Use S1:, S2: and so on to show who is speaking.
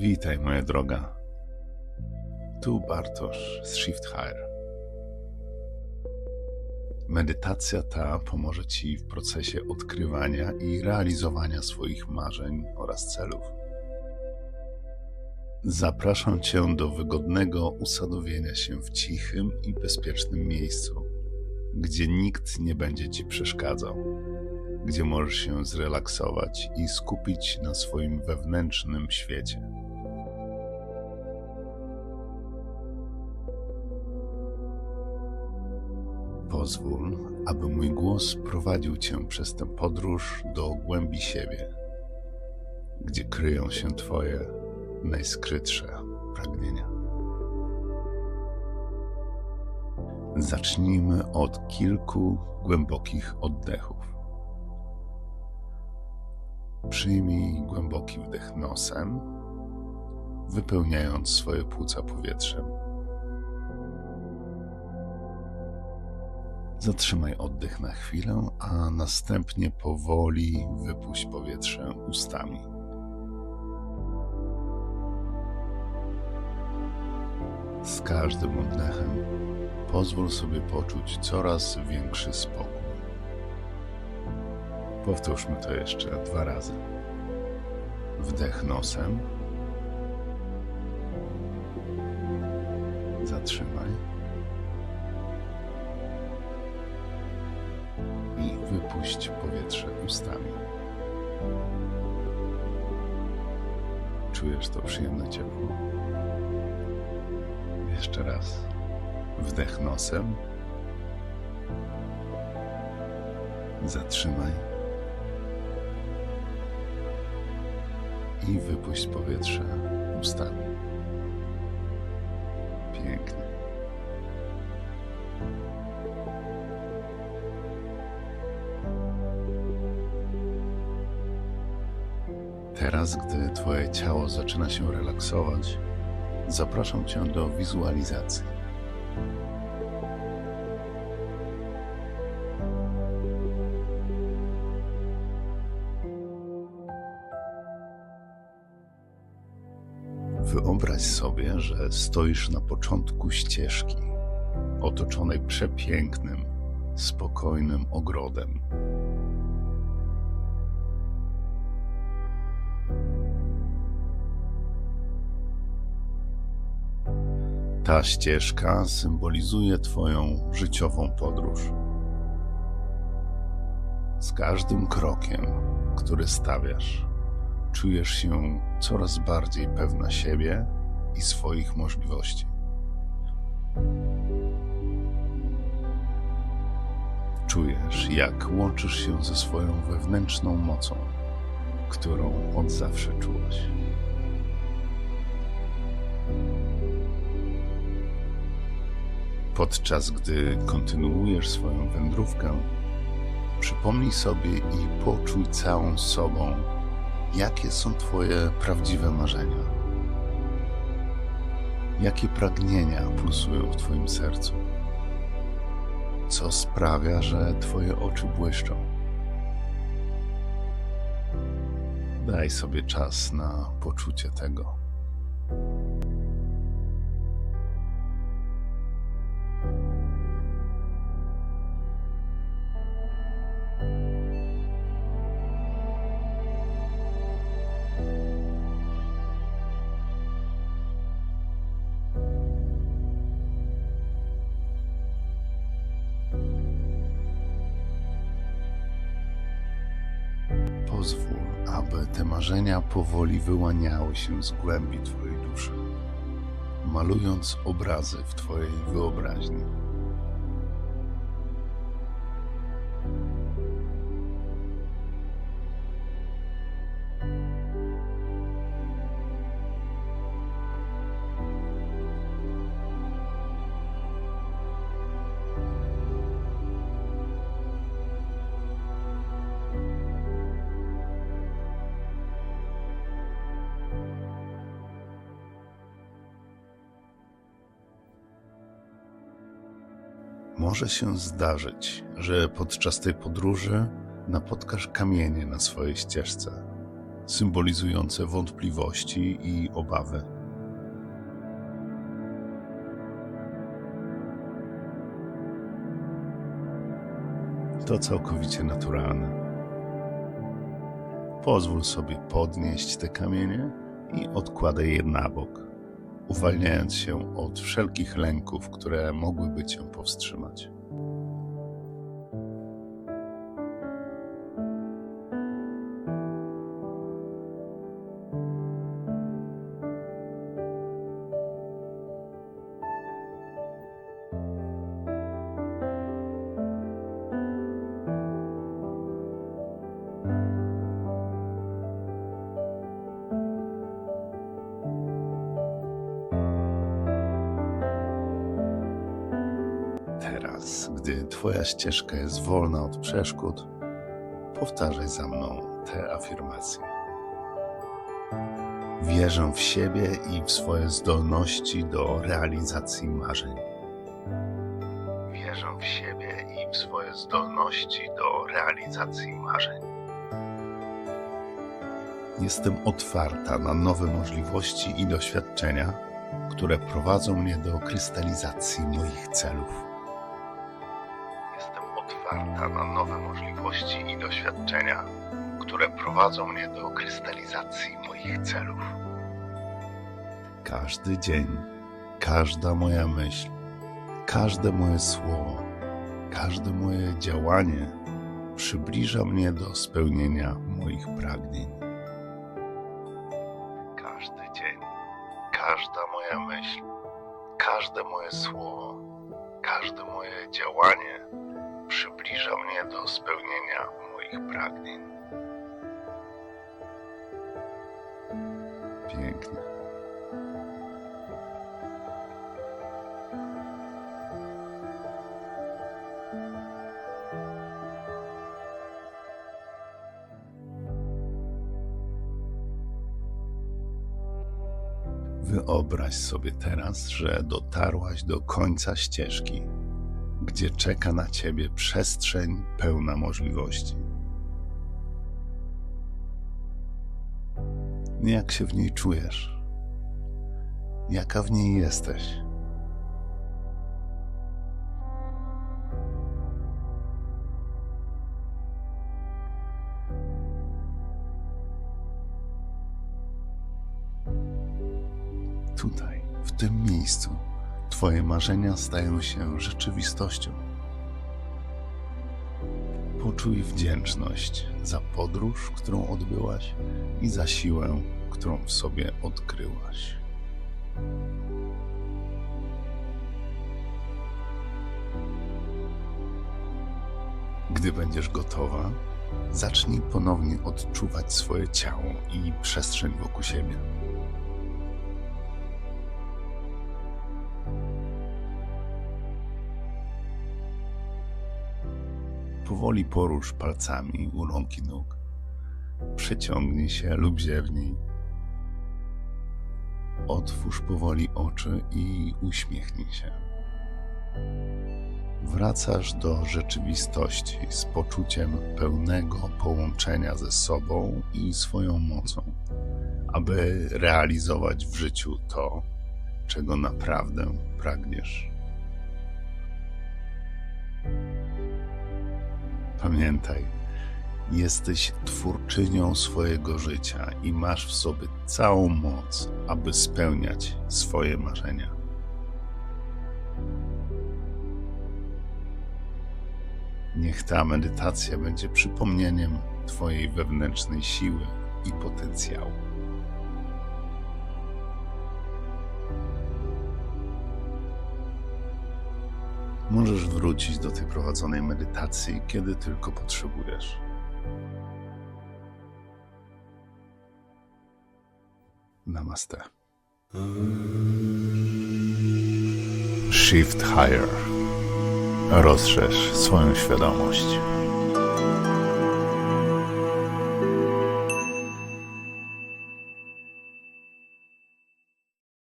S1: Witaj, moja droga. Tu Bartosz z Shift Hire. Medytacja ta pomoże Ci w procesie odkrywania i realizowania swoich marzeń oraz celów. Zapraszam Cię do wygodnego usadowienia się w cichym i bezpiecznym miejscu, gdzie nikt nie będzie Ci przeszkadzał, gdzie możesz się zrelaksować i skupić na swoim wewnętrznym świecie. Pozwól, aby mój głos prowadził Cię przez tę podróż do głębi siebie, gdzie kryją się Twoje najskrytsze pragnienia. Zacznijmy od kilku głębokich oddechów. Przyjmij głęboki wdech nosem, wypełniając swoje płuca powietrzem. Zatrzymaj oddech na chwilę, a następnie powoli wypuść powietrze ustami. Z każdym oddechem pozwól sobie poczuć coraz większy spokój. Powtórzmy to jeszcze dwa razy. Wdech nosem. Zatrzymaj. I wypuść powietrze ustami. Czujesz to przyjemne ciepło? Jeszcze raz. Wdech nosem. Zatrzymaj. I wypuść powietrze ustami. Pięknie. Teraz, gdy Twoje ciało zaczyna się relaksować, zapraszam Cię do wizualizacji. Wyobraź sobie, że stoisz na początku ścieżki, otoczonej przepięknym, spokojnym ogrodem. Ta ścieżka symbolizuje Twoją życiową podróż. Z każdym krokiem, który stawiasz, czujesz się coraz bardziej pewna siebie i swoich możliwości. Czujesz, jak łączysz się ze swoją wewnętrzną mocą, którą od zawsze czułaś. Podczas gdy kontynuujesz swoją wędrówkę, przypomnij sobie i poczuj całą sobą, jakie są Twoje prawdziwe marzenia. Jakie pragnienia pulsują w Twoim sercu? Co sprawia, że Twoje oczy błyszczą? Daj sobie czas na poczucie tego. Marzenia powoli wyłaniały się z głębi Twojej duszy, malując obrazy w Twojej wyobraźni. Może się zdarzyć, że podczas tej podróży napotkasz kamienie na swojej ścieżce. symbolizujące wątpliwości i obawy. To całkowicie naturalne. Pozwól sobie podnieść te kamienie i odkładaj je na bok, uwalniając się od wszelkich lęków, które mogłyby cię powstrzymać. Teraz, gdy Twoja ścieżka jest wolna od przeszkód, powtarzaj za mną te afirmacje. Wierzę w siebie i w swoje zdolności do realizacji marzeń. Wierzę w siebie i w swoje zdolności do realizacji marzeń. Jestem otwarta na nowe możliwości i doświadczenia, które prowadzą mnie do krystalizacji moich celów. Otwarta na nowe możliwości i doświadczenia, które prowadzą mnie do krystalizacji moich celów. Każdy dzień, każda moja myśl, każde moje słowo, każde moje działanie przybliża mnie do spełnienia moich pragnień. Każdy dzień, każda moja myśl, każde moje słowo, każde moje działanie przybliża mnie do spełnienia moich pragnień. Pięknie. Wyobraź sobie teraz, że dotarłaś do końca ścieżki, gdzie czeka na ciebie przestrzeń pełna możliwości. Jak się w niej czujesz? Jaka w niej jesteś? Tutaj, w tym miejscu, Twoje marzenia stają się rzeczywistością. Poczuj wdzięczność za podróż, którą odbyłaś i za siłę, którą w sobie odkryłaś. Gdy będziesz gotowa, zacznij ponownie odczuwać swoje ciało i przestrzeń wokół siebie. Powoli porusz palcami u rąk i nóg. Przyciągnij się lub ziewnij. Otwórz powoli oczy i uśmiechnij się. Wracasz do rzeczywistości z poczuciem pełnego połączenia ze sobą i swoją mocą, aby realizować w życiu to, czego naprawdę pragniesz. Pamiętaj, jesteś twórczynią swojego życia i masz w sobie całą moc, aby spełniać swoje marzenia. Niech ta medytacja będzie przypomnieniem Twojej wewnętrznej siły i potencjału. Możesz wrócić do tej prowadzonej medytacji, kiedy tylko potrzebujesz. Namaste. Shift Higher. Rozszerz swoją świadomość.